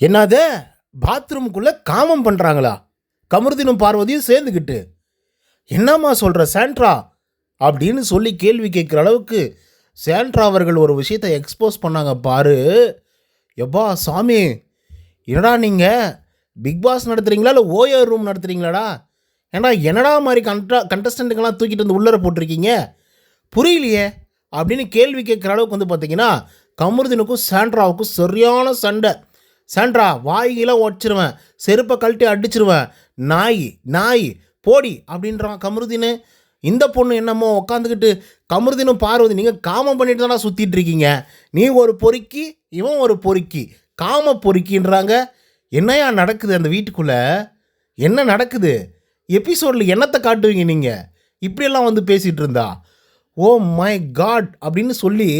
என்னது? பாத்ரூமுக்குள்ளே காமம் பண்ணுறாங்களா கமருதினும் பார்வதியும் சேர்ந்துக்கிட்டு என்னம்மா சொல்கிற சாண்ட்ரா? அப்படின்னு சொல்லி கேள்வி கேட்குற அளவுக்கு சாண்ட்ரா அவர்கள் ஒரு விஷயத்தை எக்ஸ்போஸ் பண்ணாங்க. பாரு. எப்பா சாமி என்னடா நீங்கள் பிக் பாஸ் நடத்துகிறீங்களா இல்லை ஓயர் ரூம் நடத்துகிறீங்களாடா ஏன்னா என்னடா மாதிரி கண்ட்ரா கண்டஸ்டண்ட்டுக்கெல்லாம் தூக்கிட்டு வந்து உள்ளர போட்டிருக்கீங்க? புரியலையே. அப்படின்னு கேள்வி கேட்குற அளவுக்கு வந்து பார்த்தீங்கன்னா கமருதினுக்கும் சாண்ட்ராவுக்கும் சரியான சண்டை. சாண்ட்ரா வாயிலாம் உடச்சிருவேன் செருப்பை கழட்டி அடிச்சிருவேன். நாய் நாய் போடி அப்படின்றான் கமருதீனு இந்த பொண்ணு என்னமோ உட்காந்துக்கிட்டு கமருதினும் பார்வதி நீங்கள் காமம் பண்ணிட்டு தானே சுற்றிட்டு இருக்கீங்க. நீ ஒரு பொறுக்கி இவன் ஒரு பொறுக்கி. காம பொறுக்கின்றாங்க. என்னையா நடக்குது அந்த வீட்டுக்குள்ளே? என்ன நடக்குது? எபிசோடில் என்னத்தை காட்டுவீங்க நீங்கள் இப்படியெல்லாம் வந்து பேசிகிட்டு இருந்தா. ஓ மை காட் அப்படின்னு சொல்லி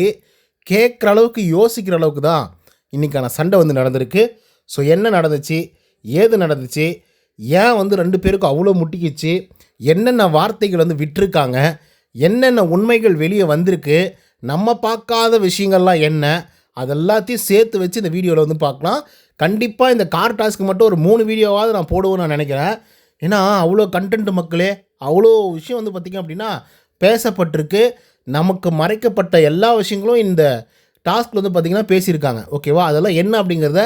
கேட்குற அளவுக்கு யோசிக்கிற அளவுக்கு தான் இன்றைக்கான சண்டை வந்து நடந்திருக்கு. ஸோ என்ன நடந்துச்சு? ஏது நடந்துச்சு? ஏன் வந்து ரெண்டு பேருக்கும் அவ்வளோ முட்டிக்கிச்சு? என்னென்ன வார்த்தைகள் வந்து விட்டுருக்காங்க? என்னென்ன உண்மைகள் வெளியே வந்திருக்கு? நம்ம பார்க்காத விஷயங்கள்லாம் என்ன? அதெல்லாத்தையும் சேர்த்து வச்சு இந்த வீடியோவில் வந்து பார்க்கலாம். கண்டிப்பாக இந்த கார் டாஸ்க்கு மட்டும் ஒரு மூணு வீடியோவாவது நான் போடுவேன்னு நான் நினைக்கிறேன். ஏன்னா அவ்வளோ கண்டென்ட் மக்களே அவ்வளோ விஷயம் வந்து பார்த்திங்க அப்படின்னா பேசப்பட்டிருக்கு. நமக்கு மறைக்கப்பட்ட எல்லா விஷயங்களும் இந்த டாஸ்கில் வந்து பார்த்திங்கன்னா பேசியிருக்காங்க. ஓகேவா அதெல்லாம் என்ன அப்படிங்கிறத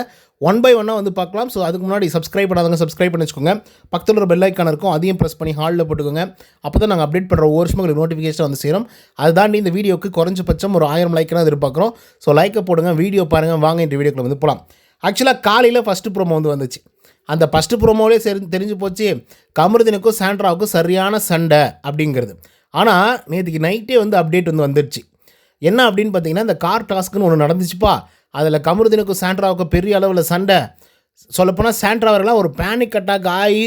ஒன் பை ஒன்னாக வந்து பார்க்கலாம். ஸோ அதுக்கு முன்னாடி சப்ஸ்கிரைப் பண்ணாதவங்க சப்ஸ்கிரைப் பண்ணி வச்சுக்கோங்க. பக்கத்தில் ஒரு பெல் ஐக்கான் இருக்கும். அதையும் ப்ரெஸ் பண்ணி ஹாலில் போட்டுக்கோங்க. அப்போ தான் நாங்கள் அப்டேட் பண்ணுற ஒரு வருஷம் உங்களுக்கு நோட்டிஃபிகேஷன் வந்து சேரும். அதை தாண்டி இந்த வீடியோக்கு குறைஞ்சபட்சம் ஒரு ஆயிரம் லைக்காக எதிர்பார்க்குறோம். ஸோ லைக்கை போடுங்க வீடியோ பாருங்கள் வாங்க இந்த வீடியோக்குள்ள வந்து போகலாம் ஆக்சுவலாக காலையில் ஃபஸ்ட்டு ப்ரோமோ வந்து வந்துச்சு. அந்த ஃபஸ்ட்டு ப்ரோமோவிலே சரி தெரிஞ்சு போச்சு. கமருதினுக்கும் சாண்ட்ராவுக்கும் சரியான சண்டை அப்படிங்கிறது. ஆனால் நேற்றுக்கு நைட்டே வந்து அப்டேட் வந்து வந்துடுச்சு என்ன அப்படின்னு பார்த்தீங்கன்னா இந்த கார் டாஸ்க்குன்னு ஒன்று நடந்துச்சுப்பா. அதில் கமருதனுக்கும் சாண்ட்ராவுக்கும் பெரிய அளவில் சண்டை. சொல்லப்போனால் சாண்ட்ராவர்கள்லாம் ஒரு பேனிக் அட்டாக் ஆகி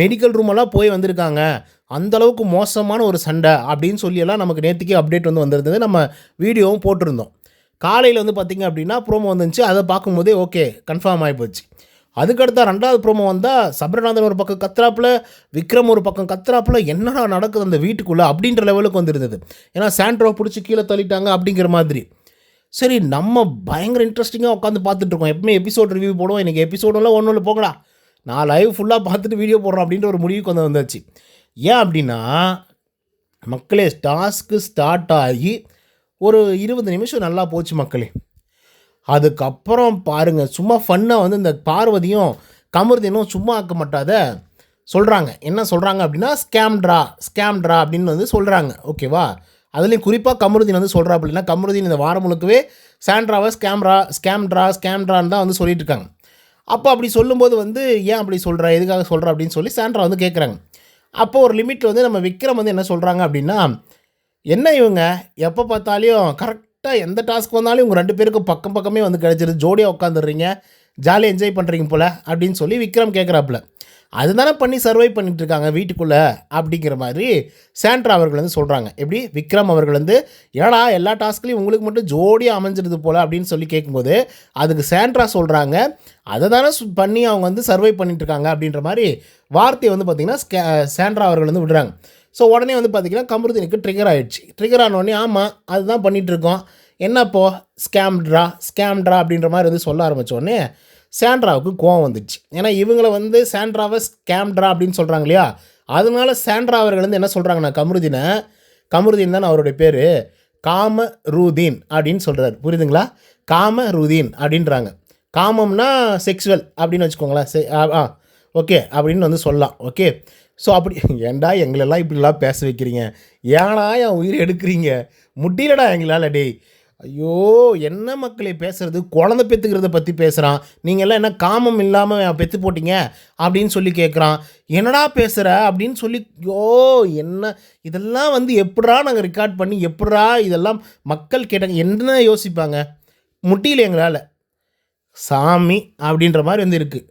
மெடிக்கல் ரூமெல்லாம் போய் வந்திருக்காங்க. அந்த அளவுக்கு மோசமான ஒரு சண்டை அப்படின்னு சொல்லியெல்லாம் நமக்கு நேற்றுக்கே அப்டேட் வந்து வந்திருந்தது. நம்ம வீடியோவும் போட்டிருந்தோம். காலையில் வந்து பார்த்திங்க அப்படின்னா ப்ரோமோ வந்துச்சு அதை பார்க்கும்போதே ஓகே கன்ஃபார்ம் ஆகி போச்சு. அதுக்கடுத்த ரெண்டாவது ப்ரோமோ வந்தால் சபரநாதன் ஒரு பக்கம் கத்துறாப்புல விக்ரம் ஒரு பக்கம் கத்துறாப்புல என்னடா நடக்குது அந்த வீட்டுக்குள்ளே அப்படின்ற லெவலுக்கு வந்துருந்தது. ஏன்னா சாண்ட்ரோ பிடிச்சி கீழே தள்ளிட்டாங்க அப்படிங்கிற மாதிரி. சரி நம்ம பயங்கர இன்ட்ரெஸ்டிங்காக உட்காந்து பார்த்துட்ருக்கோம் எப்பவுமே எபிசோட் ரிவ்யூ போடுவோம். இன்றைக்கி எபிசோடெல்லாம் ஒன்றும் இல்லை போகடா நான் லைவ் ஃபுல்லாக பார்த்துட்டு வீடியோ போடுறோம் அப்படின்ற ஒரு முடிவுக்கு வந்து வந்தாச்சு. ஏன் அப்படின்னா மக்களே டாஸ்க்கு ஸ்டார்ட் ஆகி ஒரு இருபது நிமிஷம் நல்லா போச்சு மக்களே. அதுக்கப்புறம் பாருங்கள் சும்மா ஃபன்னாக வந்து இந்த பார்வதியும் கமருதினும் சும்மா ஆக்க மாட்டாத. சொல்கிறாங்க என்ன சொல்கிறாங்க அப்படின்னா ஸ்கேம்ட்ரா ஸ்கேம்ட்ரா அப்படின்னு வந்து சொல்கிறாங்க ஓகேவா அதுலேயும் குறிப்பாக கமருதீன் வந்து சொல்கிறா அப்படின்னா கமருதீன் இந்த வாரம் முழுக்கவே சாண்ட்ராவை ஸ்கேம்ரா ஸ்கேம்ட்ரா ஸ்கேம்ட்ரான்னு தான் வந்து சொல்லிட்டு இருக்காங்க. அப்போ அப்படி சொல்லும்போது வந்து ஏன் அப்படி சொல்கிற எதுக்காக சொல்கிற அப்படின்னு சொல்லி சாண்ட்ரா வந்து கேட்குறாங்க அப்போ ஒரு லிமிட்டில் வந்து நம்ம விக்ரம் வந்து என்ன சொல்கிறாங்க அப்படின்னா என்ன இவங்க? எப்போ பார்த்தாலையும் கரெக்டாக எந்த டாஸ்க் வந்தாலும் இவங்க ரெண்டு பேருக்கும் பக்கம் பக்கமே வந்து கிடச்சிருது ஜோடியாக உட்காந்துடுறீங்க ஜாலியாக என்ஜாய் பண்ணுறீங்க போல் அப்படின்னு சொல்லி விக்ரம் கேட்குறாப்புல அதுதானே பண்ணி சர்வை பண்ணிட்டு இருக்காங்க வீட்டுக்குள்ளே அப்படிங்கிற மாதிரி சாண்ட்ரா அவர்கள் வந்து சொல்கிறாங்க எப்படி? விக்ரம் அவர்கள் வந்து ஏடா எல்லா டாஸ்க்லையும் உங்களுக்கு மட்டும் ஜோடியாக அமைஞ்சிருது போல் அப்படின்னு சொல்லி கேட்கும்போது அதுக்கு சாண்ட்ரா சொல்கிறாங்க அதை தானே பண்ணி அவங்க வந்து சர்வை பண்ணிட்டு இருக்காங்க அப்படின்ற மாதிரி வார்த்தையை வந்து பார்த்திங்கன்னா சாண்ட்ரா அவர்கள் வந்து விடுறாங்க. ஸோ உடனே வந்து பார்த்திங்கன்னா கமருதீனுக்கு ட்ரிகர் ஆகிடுச்சு ட்ரிகர் ஆனோடனே ஆமாம் அதுதான் பண்ணிகிட்ருக்கோம் என்னப்போ? ஸ்கேம்ட்ரா ஸ்கேம்ட்ரா அப்படின்ற மாதிரி வந்து சொல்ல ஆரம்பித்தோடனே சாண்ட்ராவுக்கு கோவம் வந்துச்சு. ஏன்னா இவங்களை வந்து சாண்ட்ராவை ஸ்கேம்ட்ரா அப்படின்னு சொல்கிறாங்க இல்லையா? அதனால சாண்ட்ரா அவர்கள் வந்து என்ன சொல்கிறாங்கன்னா கமருதீனை கமருதீன் தான் அவருடைய பேர்? காம ரூதீன் அப்படின்னு சொல்கிறார் புரியுதுங்களா? காம ரூதீன் அப்படின்றாங்க. காமம்னா செக்ஸுவல் அப்படின்னு வச்சுக்கோங்களேன். ஆ ஆ, ஓகே அப்படின்னு வந்து சொல்லலாம். ஓகே? ஸோ அப்படி ஏன்டா எங்களெல்லாம் இப்படிலாம் பேச வைக்கிறீங்க? ஏனா என் உயிர் எடுக்கிறீங்க? முடியலடா எங்களால் டேய். ஐயோ என்ன மக்களை பேசுறது? குழந்தை பெற்றுக்கிறத பற்றி பேசுகிறான் நீங்கள் எல்லாம் என்ன காமம் இல்லாமல் பெற்று போட்டிங்க? அப்படின்னு சொல்லி கேட்குறான் என்னடா பேசுகிற அப்படின்னு சொல்லி ஐயோ என்ன? இதெல்லாம் வந்து எப்படா நாங்கள் ரெக்கார்ட் பண்ணி எப்படா இதெல்லாம் மக்கள் கேட்டாங்க? என்ன யோசிப்பாங்க? முட்டியில் எங்களால். சாமி அப்படின்ற மாதிரி வந்து இருக்குது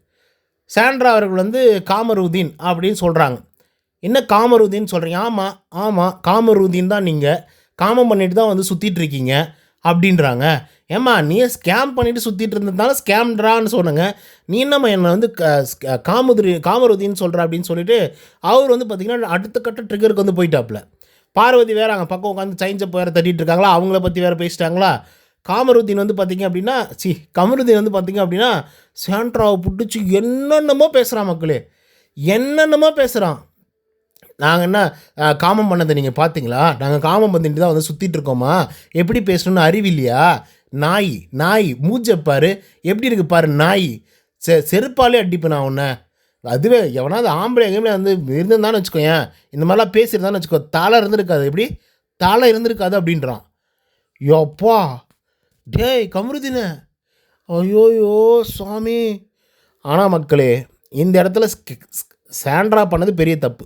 சாண்ட்ரா அவர்கள் வந்து காமருதீன் அப்படின்னு சொல்கிறாங்க என்ன காமருதீன் சொல்கிறீங்க ஆமாம் ஆமாம் காமருதீன் தான் நீங்கள் காமம் பண்ணிட்டு தான் வந்து சுற்றிட்டு இருக்கீங்க அப்படின்றாங்க. ஏம்மா நீ ஸ்கேம் பண்ணிட்டு சுற்றிட்டு இருந்ததுனால ஸ்கேம்ட்ரான்னு சொன்னங்க நீ என்னம்மா என்னை வந்து க- காமதுரி காமருதின்னு சொல்கிற அப்படின்னு சொல்லிட்டு அவர் வந்து பார்த்திங்கன்னா அடுத்த கட்ட ட்ரிகருக்கு வந்து போயிட்டாப்புல. பார்வதி வேறு அங்கே பக்கம் உட்காந்து சைன்ஸை வேறு தட்டிட்டு இருக்காங்களா? அவங்கள பற்றி வேறு பேசிட்டாங்களா? காமருதீன் வந்து பார்த்தீங்க அப்படின்னா சி கமருதீன் வந்து பார்த்தீங்க அப்படின்னா சாண்ட்ராவை பிடிச்சி என்னென்னமோ பேசுகிறான் மக்களே. என்னென்னமோ பேசுகிறான் நாங்கள் என்ன காமம் பண்ணதை நீங்கள் பார்த்தீங்களா நாங்கள் காமம் பண்ணிட்டு தான் வந்து சுற்றிட்டு இருக்கோமா? எப்படி பேசணும்னு அறிவில்லையா நாய் நாய் மூச்சை பாரு. எப்படி இருக்கு பாரு நாய். செ செருப்பாலே அடிப்பேன் நான் உன்னை. அதுவே எவனாவது ஆம்பளை எங்கேயுமே வந்து இருந்திருந்தான்னு வச்சுக்கோயேன். இந்த மாதிரிலாம் பேசியிருந்தான்னு வச்சுக்கோ தலை இருந்திருக்காது. எப்படி? தலை இருந்திருக்காது அப்படின்றான். யோப்பா! டேய் கமருதினே. ஐயோயோ சுவாமி. ஆனால் மக்களே இந்த இடத்துல சாண்ட்ரா பண்ணது பெரிய தப்பு.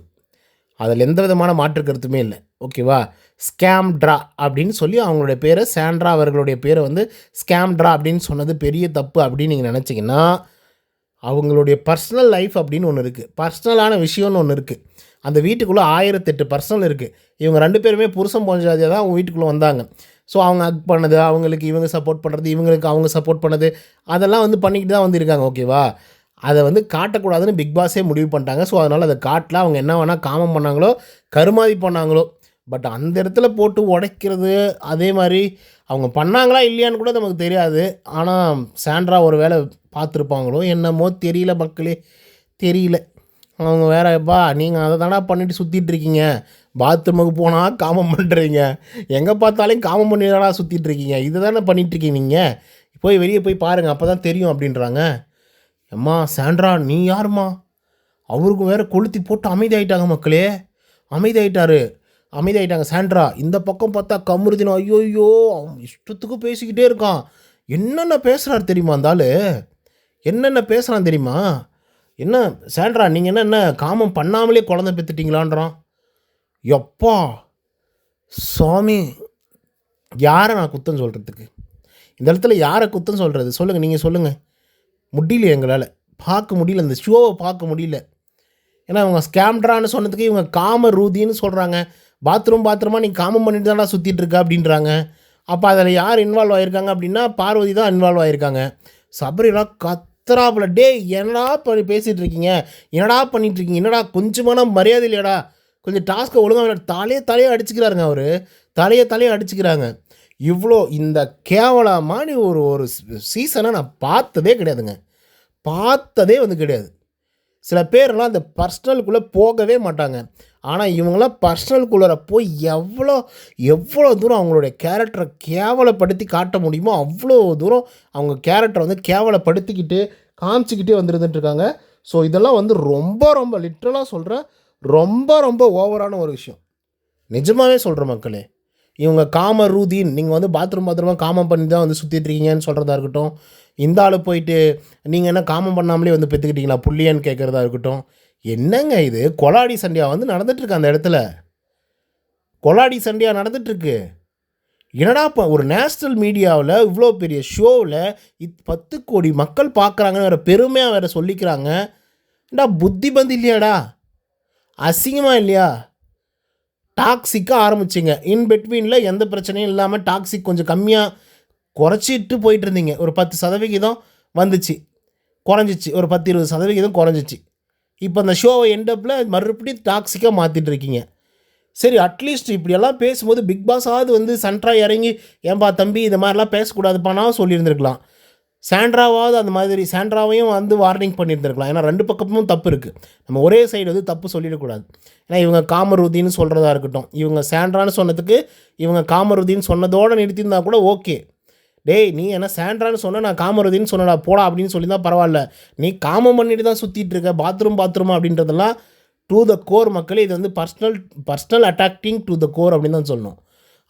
அதில் எந்த விதமான மாற்று கருத்துமே இல்லை. ஓகேவா ஸ்கேம் ட்ரா அப்படின்னு சொல்லி அவங்களுடைய பேரை சாண்ட்ரா அவர்களுடைய பேரை வந்து ஸ்கேம் ட்ரா அப்படின்னு சொன்னது பெரிய தப்பு அப்படின்னு நீங்கள் நினச்சிங்கன்னா அவங்களுடைய பர்சனல் லைஃப் அப்படின்னு ஒன்று இருக்குது பர்சனலான விஷயம்னு ஒன்று இருக்குது அந்த வீட்டுக்குள்ளே ஆயிரத்தெட்டு பர்சனல் இருக்குது இவங்க ரெண்டு பேருமே புருஷன் போஞ்சாதியாக தான் அவங்க வீட்டுக்குள்ளே வந்தாங்க. ஸோ அவங்க அக் பண்ணது அவங்களுக்கு இவங்க சப்போர்ட் பண்ணுறது இவங்களுக்கு அவங்க சப்போர்ட் பண்ணது அதெல்லாம் வந்து பண்ணிக்கிட்டு தான் வந்திருக்காங்க ஓகேவா அதை வந்து காட்டக்கூடாதுன்னு பிக் பாஸே முடிவு பண்ணிட்டாங்க. ஸோ அதனால் அதை காட்டல அவங்க என்ன வேணால் காமம் பண்ணாங்களோ கருமாதி பண்ணாங்களோ பட் அந்த இடத்துல போட்டு உடைக்கிறது அதே மாதிரி அவங்க பண்ணாங்களா இல்லையான்னு கூட நமக்கு தெரியாது. ஆனால் சாண்ட்ரா ஒரு வேளை பார்த்துருப்பாங்களோ என்னமோ தெரியல மக்களே தெரியல. அவங்க வேறப்பா நீங்கள் அதை தானே பண்ணிட்டு சுற்றிட்டு இருக்கீங்க. பாத்ரூமுக்கு போனால் காமம் பண்ணுறீங்க எங்கே பார்த்தாலும் காமம் பண்ணி தானே சுற்றிட்டு இருக்கீங்க. இது தானே பண்ணிகிட்ருக்கீங்க நீங்கள் போய் வெளியே போய் பாருங்கள் அப்போ தான் தெரியும் அப்படின்றாங்க. அம்மா சாண்ட்ரா நீ யாரும்மா? அவருக்கு வேற கொளுத்தி போட்டு அமைதியாயிட்டாங்க மக்களே. அமைதியாயிட்டாரு. அமைதியாயிட்டாங்க. சாண்ட்ரா இந்த பக்கம் பார்த்தா கமுருதினம் ஐயோ அவன் இஷ்டத்துக்கு பேசிக்கிட்டே இருக்கான். என்னென்ன பேசுகிறாரு தெரியுமா அந்த ஆள்? என்னென்ன பேசுகிறான் தெரியுமா? என்ன சாண்ட்ரா நீங்கள் என்ன என்ன காமம் பண்ணாமலே குழந்தை பெற்றுட்டீங்களான்றான் எப்பா சுவாமி யாரை நான் குத்தம் சொல்கிறதுக்கு இந்த இடத்துல யாரை குத்தம் சொல்கிறது சொல்லுங்கள் நீங்கள் சொல்லுங்கள் முடியல எங்களால். பார்க்க முடியல இந்த ஷோவை பார்க்க முடியல. ஏன்னா இவங்க ஸ்கேம்ட்ரான்னு சொன்னதுக்கு இவங்க காம ரூதின்னு சொல்கிறாங்க பாத்ரூம் பாத்ரூமாக நீ காமம் பண்ணிட்டு தானடா சுற்றிட்டு அப்படின்றாங்க. அப்போ அதில் யார் இன்வால்வ் ஆகியிருக்காங்க அப்படின்னா பார்வதி தான் இன்வால்வ் ஆகியிருக்காங்க சபரிலா கத்துறாப்புல டே என்னடா பண்ணி பேசிகிட்டு இருக்கீங்க? என்னடா பண்ணிட்டு இருக்கீங்க? என்னடா கொஞ்சமான மரியாதை இல்லையாடா? கொஞ்சம் டாஸ்க்கை ஒழுங்காக தலையே தலையே அடிச்சுக்கிறாருங்க அவர். தலையை தலையே அடிச்சுக்கிறாங்க. இவ்வளோ இந்த கேவலமான ஒரு ஒரு சீசனை நான் பார்த்ததே கிடையாதுங்க. பார்த்ததே வந்து கிடையாது. சில பேர்லாம் அந்த பர்சனலுக்குள்ளே போகவே மாட்டாங்க. ஆனால் இவங்களாம் பர்சனலுக்குள்ளே போய் எவ்வளோ எவ்வளோ தூரம் அவங்களுடைய கேரக்டரை கேவலப்படுத்தி காட்ட முடியுமோ அவ்வளோ தூரம் அவங்க கேரக்டரை வந்து கேவலப்படுத்திக்கிட்டு காமிச்சிக்கிட்டே வந்துருந்துட்டுருக்காங்க ஸோ இதெல்லாம் வந்து ரொம்ப ரொம்ப லிட்ரலாக சொல்கிறேன் ரொம்ப ரொம்ப ஓவரான ஒரு விஷயம். நிஜமாகவே சொல்கிற மக்களே. இவங்க காம ரூதீன் நீங்கள் வந்து பாத்ரூம் பாத்ரூமாக காமம் பண்ணி தான் வந்து சுற்றிட்டு இருக்கீங்கன்னு சொல்கிறதா இருக்கட்டும். இந்த ஆள் போயிட்டு நீங்கள் என்ன காமம் பண்ணாமலே வந்து பெற்றுக்கிட்டீங்களா புள்ளியான்னு கேட்குறதா இருக்கட்டும். என்னங்க இது? கொலாடி சண்டையாக வந்து நடந்துட்டுருக்கு அந்த இடத்துல. கொலாடி சண்டையா நடந்துட்டுருக்கு. என்னடா இப்போ ஒரு நேஷ்னல் மீடியாவில் இவ்வளோ பெரிய ஷோவில் இத் பத்து கோடி மக்கள் பார்க்குறாங்கன்னு வேறு பெருமையாக வேறு சொல்லிக்கிறாங்க. ஏண்டா புத்தி பந்து இல்லையாடா? அசிங்கமாக இல்லையா? டாக்ஸிக்காக ஆரம்பிச்சிங்க. இன் பிட்வீனில் எந்த பிரச்சனையும் இல்லாமல் டாக்ஸிக் கொஞ்சம் கம்மியாக குறைச்சிட்டு போயிட்டு இருந்தீங்க. ஒரு பத்து சதவிகிதம் வந்துச்சு. குறைஞ்சிச்சு. ஒரு பத்து இருபது சதவிகிதம் குறைஞ்சிச்சு. இப்போ அந்த ஷோவை எண்டப்பில் மறுபடியும் டாக்ஸிக்காக மாற்றிட்டு இருக்கீங்க. சரி அட்லீஸ்ட் இப்படியெல்லாம் பேசும்போது பிக் பாஸாவது வந்து சன்ட்ரா இறங்கி ஏன்பா தம்பி இது மாதிரிலாம் பேசக்கூடாதுப்பானா சொல்லியிருந்திருக்கலாம். சாண்ட்ராவாவது அந்த மாதிரி சாண்ட்ராவையும் வந்து வார்னிங் பண்ணியிருந்திருக்கலாம். ஏன்னா ரெண்டு பக்கமும் தப்பு இருக்குது நம்ம ஒரே சைடு வந்து தப்பு சொல்லிடக்கூடாது. ஏன்னா இவங்க காமருதின்னு சொல்கிறதா இருக்கட்டும். இவங்க சாண்ட்ரான்னு சொன்னதுக்கு இவங்க காமருதின்னு சொன்னதோடு நிறுத்தியிருந்தா கூட ஓகே டேய் நீ என்ன சாண்ட்ரான்னு சொன்ன நான் காமருதின்னு சொன்னடா போடா அப்படின்னு சொல்லி தான் பரவாயில்ல. நீ காமம் பண்ணிட்டு தான் சுற்றிட்டு இருக்க பாத்ரூம் பாத்ரூம் அப்படின்றதெல்லாம் டு த கோர் மக்களே இது வந்து personal personal attacking to the core அப்படின்னு தான் சொல்லணும்.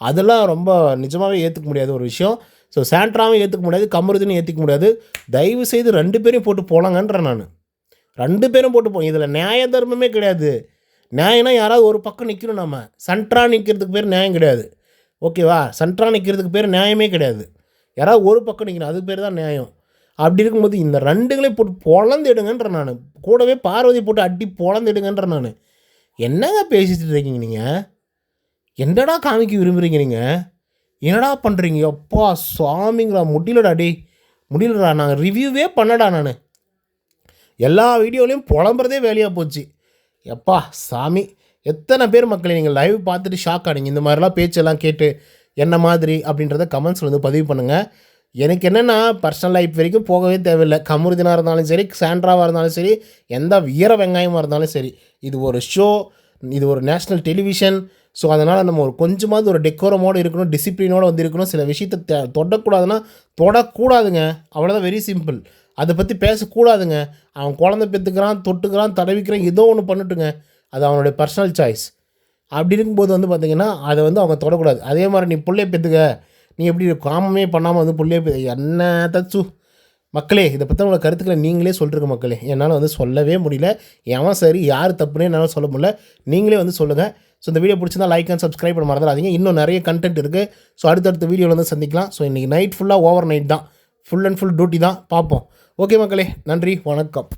அதெல்லாம் ரொம்ப நிஜமாகவே ஏற்றுக்க முடியாத ஒரு விஷயம். ஸோ சாண்ட்ராவும் ஏற்றுக்க முடியாது கமருதுன்னு ஏற்றுக்க முடியாது. தயவு செய்து ரெண்டு பேரையும் போட்டு போகலாங்கன்றேன் நான். ரெண்டு பேரும் போட்டு போ இதில் நியாய தர்மமே கிடையாது. நியாயம்னா யாராவது ஒரு பக்கம் நிற்கணும் நம்ம சன்ட்ரா நிற்கிறதுக்கு பேர் நியாயம் கிடையாது. ஓகேவா சன்ட்ரா நிற்கிறதுக்கு பேர் நியாயமே கிடையாது. யாராவது ஒரு பக்கம் நிற்கணும் அது பேர் தான் நியாயம். அப்படி இருக்கும்போது இந்த ரெண்டுகளை போட்டு பொழந்து எடுங்கன்ற நான். கூடவே பார்வதி போட்டு அடி பொழந்து எடுங்கன்ற நான். என்னங்க பேசிட்டு இருக்கீங்க நீங்கள் என்னடா காமிக்க விரும்புகிறீங்க நீங்கள் என்னடா பண்ணுறீங்க அப்பா சுவாமிங்களா முடியலடா டே முடியலடா நான் ரிவ்யூவே பண்ணடா நான். எல்லா வீடியோலையும் புலம்புறதே வேலையாக போச்சு. எப்பா சாமி எத்தனை பேர் மக்களை நீங்கள் லைவ் பார்த்துட்டு ஷாக் ஆனீங்க? இந்த மாதிரிலாம் பேச்செல்லாம் கேட்டு என்ன மாதிரி அப்படின்றத கமெண்ட்ஸில் வந்து பதிவு பண்ணுங்கள் எனக்கு என்னென்னா பர்சனல் லைஃப் வரைக்கும் போகவே தேவையில்லை. கமருதினாக இருந்தாலும் சரி சாண்ட்ராவாக இருந்தாலும் சரி எந்த வீர வெங்காயமாக இருந்தாலும் சரி இது ஒரு ஷோ இது ஒரு நேஷ்னல் டெலிவிஷன் ஸோ அதனால் நம்ம ஒரு கொஞ்சமாவது ஒரு டெக்கோரமோடு இருக்கணும் டிசிப்ளினோடு வந்து இருக்கணும். சில விஷயத்தை தே தொடக்கூடாதுன்னா தொடக்கூடாதுங்க. அவ்வளோதான் வெரி சிம்பிள் அதை பற்றி பேசக்கூடாதுங்க. அவன் குழந்தை பெற்றுக்கிறான் தொட்டுக்கிறான் தடவிக்கிறான் ஏதோ ஒன்று பண்ணட்டுங்க. அது அவனுடைய பர்சனல் சாய்ஸ் அப்படி இருக்கும்போது வந்து பார்த்திங்கன்னா அதை வந்து அவங்க தொடக்கூடாது. அதே மாதிரி நீ பிள்ளைய பெற்றுக்க நீ எப்படி காமமே பண்ணாமல் வந்து பிள்ளைய பெ என்ன தச்சு? மக்களே இதை பற்றி உங்களை கருத்துக்களை நீங்களே சொல்லிருக்க மக்களே. என்னால் வந்து சொல்லவே முடியல. எவன் சரி யார் தப்புனே என்னால் சொல்ல முடியல. நீங்களே வந்து சொல்லுங்கள் ஸோ இந்த வீடியோ பிடிச்சிருந்தா லைக் அண்ட் சப்ஸ்கிரைப் பண்ண மறந்துடாதீங்க. இன்னும் நிறைய கண்டென்ட் இருக்குது ஸோ அடுத்தடுத்த வீடியோவில் வந்து சந்திக்கலாம். ஸோ இன்றைக்கி நைட் ஃபுல்லாக ஓவர் நைட் தான். ஃபுல் அண்ட் ஃபுல் டியூட்டி தான். பார்ப்போம். ஓகே மக்களே நன்றி வணக்கம்.